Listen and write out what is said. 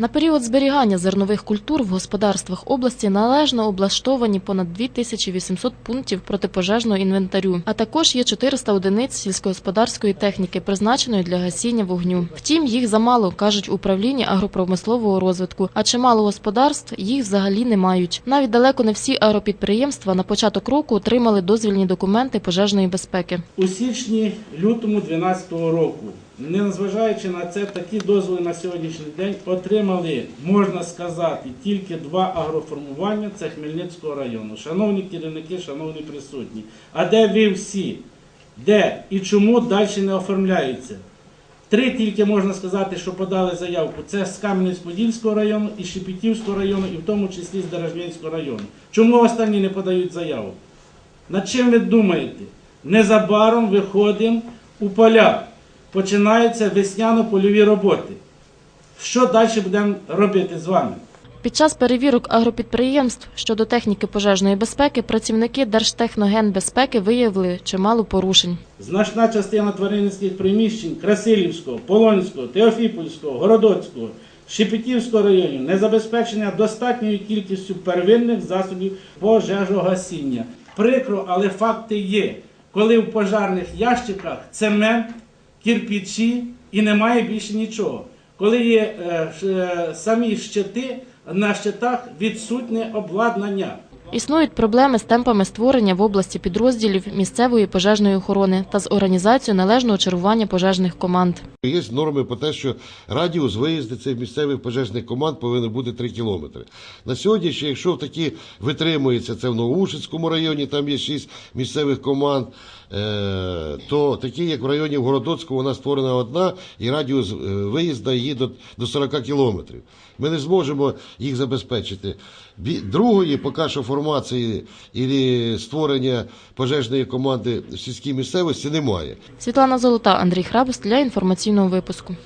На період зберігання зернових культур в господарствах області належно облаштовані понад 2800 пунктів протипожежного інвентарю, а також є 400 одиниць сільськогосподарської техніки, призначеної для гасіння вогню. Втім, їх замало, кажуть в управлінні агропромислового розвитку, а чимало господарств їх взагалі не мають. Навіть далеко не всі агропідприємства на початок року отримали дозвільні документи пожежної безпеки. У січні лютому 2012 року, незважаючи на це, такі дозволи на сьогоднішній день отримали, можна сказати, тільки два агроформування це Хмельницького району. Шановні керівники, шановні присутні. А де ви всі? Де і чому далі не оформляються? Три тільки можна сказати, що подали заявку. Це з Кам'янець-Подільського району і Шепетівського району, і в тому числі з Дорожнянського району. Чому останні не подають заяву? Над чим ви думаєте? Незабаром виходимо у поля. Починаються весняно-польові роботи. Що далі будемо робити з вами? Під час перевірок агропідприємств щодо техніки пожежної безпеки працівники Держтехногенбезпеки виявили чимало порушень. Значна частина тваринницьких приміщень Красилівського, Полонського, Теофіпольського, Городоцького, Шепетівського районів не забезпечення достатньою кількістю первинних засобів пожежогасіння. Прикро, але факти є. Коли в пожарних ящиках цемент, кирпичі і немає більше нічого. Коли є е, е, самі щити, на щитах відсутнє обладнання. Існують проблеми з темпами створення в області підрозділів місцевої пожежної охорони та з організацією належного чергування пожежних команд. Є норми про те, що радіус виїзду цих місцевих пожежних команд повинен бути 3 кілометри. На сьогодні, ще якщо такі витримується, це в Новоушицькому районі, там є 6 місцевих команд, е, то такі, як в районі Городоцького, вона створена одна, і радіус е, виїзду її до, до 40 кілометрів. Ми не зможемо їх забезпечити. Другої, поки що формації і створення пожежної команди в сільській місцевості немає. Світлана Золота, Андрій Храбус для інформаційного випуску.